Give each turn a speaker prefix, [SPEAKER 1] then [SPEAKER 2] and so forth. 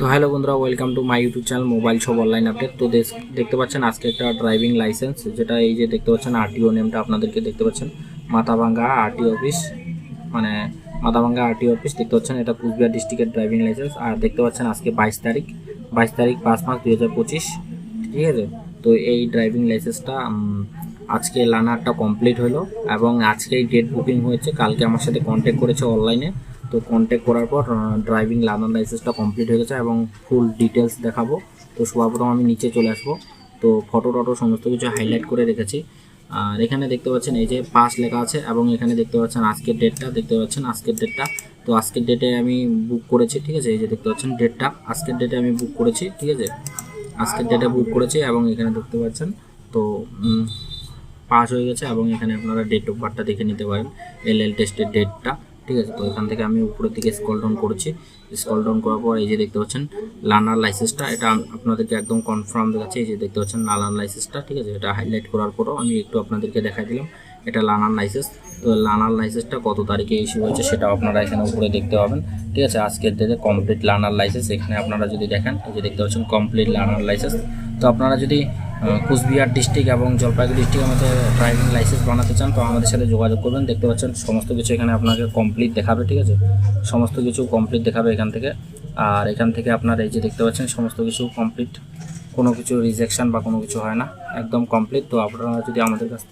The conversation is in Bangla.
[SPEAKER 1] তো হ্যালো বন্ধুরা welcome to my YouTube channel mobile সব অনলাইন আপডেট তো দেখতে পাচ্ছেন আজকে একটা ড্রাইভিং লাইসেন্স যেটা এই যে দেখতে পাচ্ছেন আরটিও নেমটা আপনাদেরকে দেখতে পাচ্ছেন। মাথাভাঙ্গা আরটিও অফিস মানে মাথাভাঙ্গা আরটিও অফিস দেখতে পাচ্ছেন, এটা কুচবিহার ডিস্ট্রিক্টের ড্রাইভিং লাইসেন্স আর দেখতে পাচ্ছেন আজকে বাইশ তারিখ বাইশ তারিখ পাঁচ মাস দুই হাজার পঁচিশ, ঠিক আছে? তো এই ড্রাইভিং লাইসেন্সটা আজকে লার্নারটা কমপ্লিট হলো, এবং আজকেই ডেট বুকিং হয়েছে। কালকে আমার সাথে কন্ট্যাক্ট করেছে অনলাইনে তো কন্ট্যাক্ট করার পর ড্রাইভিং লার্নার লাইসেন্সটা কমপ্লিট হয়ে গেছে এবং ফুল ডিটেলস দেখাবো। তো সর্বপ্রথম আমি নিচে চলে আসব। তো ফটো টটো সমস্ত কিছু হাইলাইট করে রেখেছি। আর এখানে দেখতে পাচ্ছেন এই যে পাস লেখা আছে এবং এখানে দেখতে পাচ্ছেন আজকের ডেটটা দেখতে পাচ্ছেন আজকের ডেটটা তো আজকের ডেটে আমি বুক করেছি, ঠিক আছে? এই যে দেখতে পাচ্ছেন ডেটটা আজকের ডেটে আমি বুক করেছি, ঠিক আছে? আজকের ডেটে বুক করেছি এবং এখানে দেখতে পাচ্ছেন, তো পাস হয়ে গেছে এবং এখানে আপনারা ডেট অফ বার্থটা দেখে নিতে পারেন এল এল টেস্টের ডেটটা ঠিক আছে? তো এখান থেকে আমি উপরের দিকে স্কল ডাউন করছি। স্কল ডাউন করার পর এই যে দেখতে পাচ্ছেন লার্নার লাইসেন্সটা এটা আপনাদেরকে একদম কনফার্ম দেখাচ্ছে। এই যে দেখতে পাচ্ছেন লার্নার লাইসেন্সটা ঠিক আছে? এটা হাইলাইট করার পরও আমি একটু আপনাদেরকে দেখাই দিলাম। এটা লার্নার লাইসেন্স তো লার্নার লাইসেন্সটা কত তারিখে ইস্যু হয়েছে সেটা আপনারা এখানে উপরে দেখতে পাবেন। ঠিক আছে? আজকের ডেটে কমপ্লিট লার্নার লাইসেন্স এখানে আপনারা যদি দেখেন, এই যে দেখতে পাচ্ছেন কমপ্লিট লার্নার লাইসেন্স তো আপনারা যদি কুচবিহার ডিস্ট্রিক্ট এবং জলপাইগুড়ি ডিস্ট্রিক্ট আমাদের ড্রাইভিং লাইসেন্স বানাতে চান, তো আমাদের সাথে যোগাযোগ করবেন। দেখতে পাচ্ছেন, সমস্ত কিছু এখানে আপনাকে কমপ্লিট দেখাবে, ঠিক আছে? সমস্ত কিছু কমপ্লিট দেখাবে এখান থেকে। আর এখান থেকে আপনার এই যে দেখতে পাচ্ছেন, সমস্ত কিছু কমপ্লিট কোনো কিছু রিজেকশান বা কোনো কিছু হয় না, একদম কমপ্লিট তো আপনারা যদি আমাদের কাছ